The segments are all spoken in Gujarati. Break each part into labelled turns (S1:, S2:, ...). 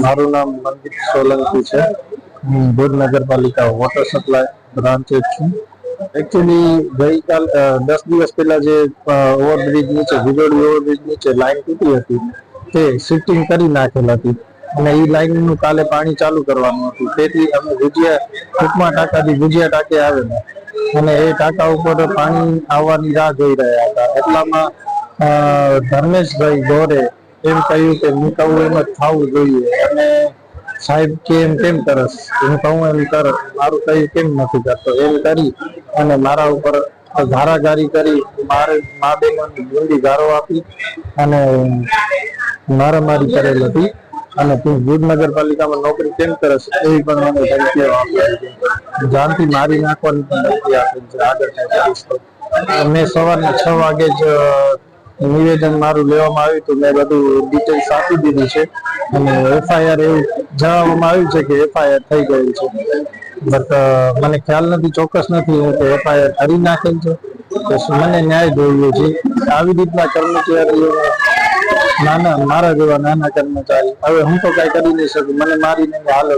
S1: મારું નામ મનદીપ સોલંકી છે. હું Bhuj Nagarpalika water supply branch છું. એકચ્યુઅલી ગઈકાલ દસ દિવસ પહેલા જે ઓવરબ્રિજ નીચે ભુજોડી ઓવરબ્રિજ નીચે લાઈન તૂટી હતી. તે શિફ્ટિંગ કરી નાખેલ હતી. અને એ લાઇનનું કાલે પાણી ચાલુ કરવાનું હતું. તેથી અમે ભુજિયા ટૂંકમાં ટાંકાથી ભુજિયા ટાંકે આવેલા. અને એ ટાંકા ઉપર પાણી આવવાની રાહ જોઈ રહ્યા હતા. એટલામાં ધર્મેશભાઈ ગોરે એમ કહ્યું કે મુકાવું એમ જ થવું જોઈએ. અને સાહેબ કે એમ કેમ કરસ હું કહું એમ કર મારું કઈ કેમ નથી કરતો એમ કરી અને મારા ઉપર ધારાગારી કરી મારે મા બેનોની બુંદી ગારો આપી અને મારામારી કરેલ હતી. અને તું ભુજ નગરપાલિકામાં નોકરી કેમ કરસ એવી પણ મને ધમકીઓ આપી. જાનથી મારી નાખવાની પણ ધમકી આપી. છે આગળ. મેં સવારના છ વાગે જ નિવેદન મારું લેવામાં આવ્યું હતું. મેં બધું ડિટેલ્સ આપી દીધી છે. અને એફઆઈઆર એવું જણાવવામાં આવ્યું છે કે એફઆઈઆર થઈ ગયેલ છે. બટ મને ખ્યાલ નથી, ચોક્કસ નથી કે એફઆઈઆર કરી નાખેલ છે. તો મને ન્યાય જોઈએ છે. આવી રીતના કર્મચારીઓ નાના, મારા જેવા નાના કર્મચારી, હવે હું તો કઈ કરી નહીં શકું. મને મારીને હાલ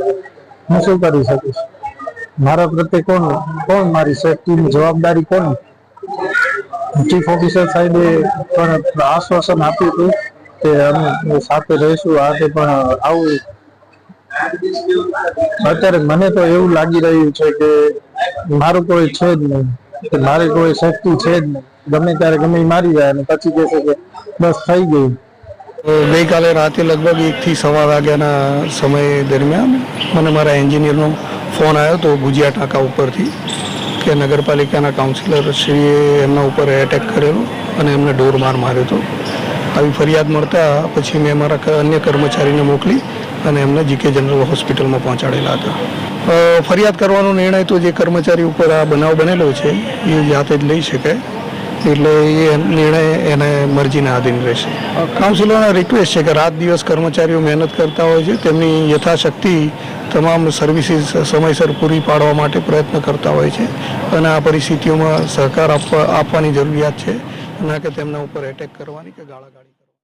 S1: હું શું કરી શકીશ મારા પ્રત્યે કોણ કોણ મારી સેફટીની જવાબદારી કોણ ચીફ ઓફિસર સાહેબે પણ આશ્વાસન આપ્યું હતું કે અમે સાથે રહીશું. આજે પણ આવું અત્યારે મને તો એવું લાગી રહ્યું છે કે મારું કોઈ છે જ નહીં, કે મારી કોઈ શક્તિ છે જ નહીં. ગમે ત્યારે ગમે મારી જાય અને પછી કહેશે કે બસ થઈ ગયું.
S2: ગઈકાલે રાતે લગભગ એકથી સવા વાગ્યાના સમય દરમિયાન મને મારા એન્જિનિયરનો ફોન આવ્યો હતો ભુજિયા ટાંકા ઉપરથી. કે નગરપાલિકાના કાઉન્સિલર શ્રીએ એમના ઉપર એટેક કરેલો અને એમને ઢોરમાર માર્યો હતો. આવી ફરિયાદ મળતા પછી મેં મારા અન્ય કર્મચારીને મોકલી અને એમને જીકે જનરલ હોસ્પિટલમાં પહોંચાડેલા હતા. ફરિયાદ કરવાનો નિર્ણય તો જે કર્મચારી ઉપર આ બનાવ બનેલો છે, એ જાતે જ લઈ શકે એટલે એ નિર્ણય એને મરજીના આધીન રહેશે. કાઉન્સિલરને રિક્વેસ્ટ છે કે રાત દિવસ કર્મચારીઓ મહેનત કરતા હોય છે, તેમની યથાશક્તિ તમામ સર્વિસીસ સમયસર પૂરી પાડવા માટે પ્રયત્ન કરતા હોય છે અને આ પરિસ્થિતિઓમાં સહકાર આપવા આપવાની જરૂરિયાત છે, ના કે તેમના ઉપર એટેક કરવાની કે ગાળાગાળી